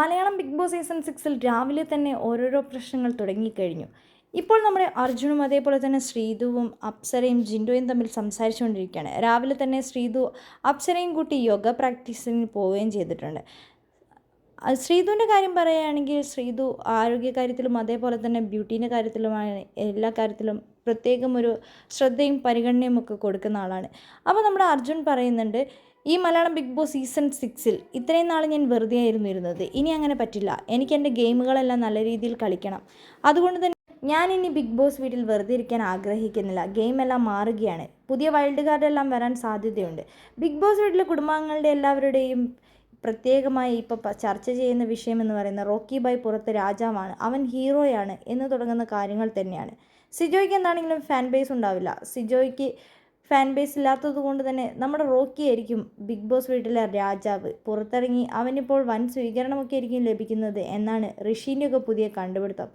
Malayalam big boss season സിക്സിൽ രാവിലെ തന്നെ ഓരോരോ പ്രശ്നങ്ങൾ തുടങ്ങിക്കഴിഞ്ഞു. ഇപ്പോൾ നമ്മുടെ അർജുനും അതേപോലെ തന്നെ ശ്രീതുവും അപ്സരയും ജിൻഡോയും തമ്മിൽ സംസാരിച്ചുകൊണ്ടിരിക്കുകയാണ്. രാവിലെ തന്നെ ശ്രീതു അപ്സരയും കൂട്ടി യോഗ പ്രാക്ടീസിന് പോവുകയും ചെയ്തിട്ടുണ്ട്. ശ്രീതുവിന്റെ കാര്യം പറയുകയാണെങ്കിൽ ശ്രീതു ആരോഗ്യകാര്യത്തിലും അതേപോലെ തന്നെ ബ്യൂട്ടീന്റെ കാര്യത്തിലുമാണ് എല്ലാ കാര്യത്തിലും പ്രത്യേകം ഒരു ശ്രദ്ധയും പരിഗണനയും ഒക്കെ കൊടുക്കുന്ന ആളാണ്. അപ്പോൾ നമ്മുടെ അർജുൻ പറയുന്നുണ്ട് ഈ മലയാളം ബിഗ് ബോസ് സീസൺ സിക്സിൽ ഇത്രയും നാൾ ഞാൻ വെറുതെ ആയിരുന്നു ഇരുന്നത്. ഇനി അങ്ങനെ പറ്റില്ല. എനിക്ക് എന്റെ ഗെയിമുകളെല്ലാം നല്ല രീതിയിൽ കളിക്കണം. അതുകൊണ്ട് തന്നെ ഞാൻ ഇനി ബിഗ് ബോസ് വീട്ടിൽ വെറുതെ ഇരിക്കാൻ ആഗ്രഹിക്കുന്നില്ല. ഗെയിം എല്ലാം മാറുകയാണ്. പുതിയ വൈൽഡ് കാർഡ് എല്ലാം വരാൻ സാധ്യതയുണ്ട്. ബിഗ് ബോസ് വീട്ടിലെ കുടുംബാംഗങ്ങളുടെ എല്ലാവരുടെയും പ്രത്യേകമായി ഇപ്പോൾ ചർച്ച ചെയ്യുന്ന വിഷയം എന്ന് പറയുന്നത് റോക്കി ബൈ പുറത്ത് രാജാവാണ്. അവൻ ഹീറോയാണ് എന്ന് തുടങ്ങുന്ന കാര്യങ്ങൾ തന്നെയാണ്. സിജോയ്ക്ക് എന്താണെങ്കിലും ഫാൻ ബേസ് ഉണ്ടാവില്ല. സിജോയ്ക്ക് ഫാൻ ബേസ് ഇല്ലാത്തത് കൊണ്ട് തന്നെ നമ്മുടെ റോക്കി ആയിരിക്കും ബിഗ് ബോസ് വീട്ടിലെ രാജാവ്. പുറത്തിറങ്ങി അവനിപ്പോൾ വൻ സ്വീകരണമൊക്കെ ആയിരിക്കും ലഭിക്കുന്നത് എന്നാണ് ഋഷീന്റെയൊക്കെ പുതിയ കണ്ടുപിടുത്തം.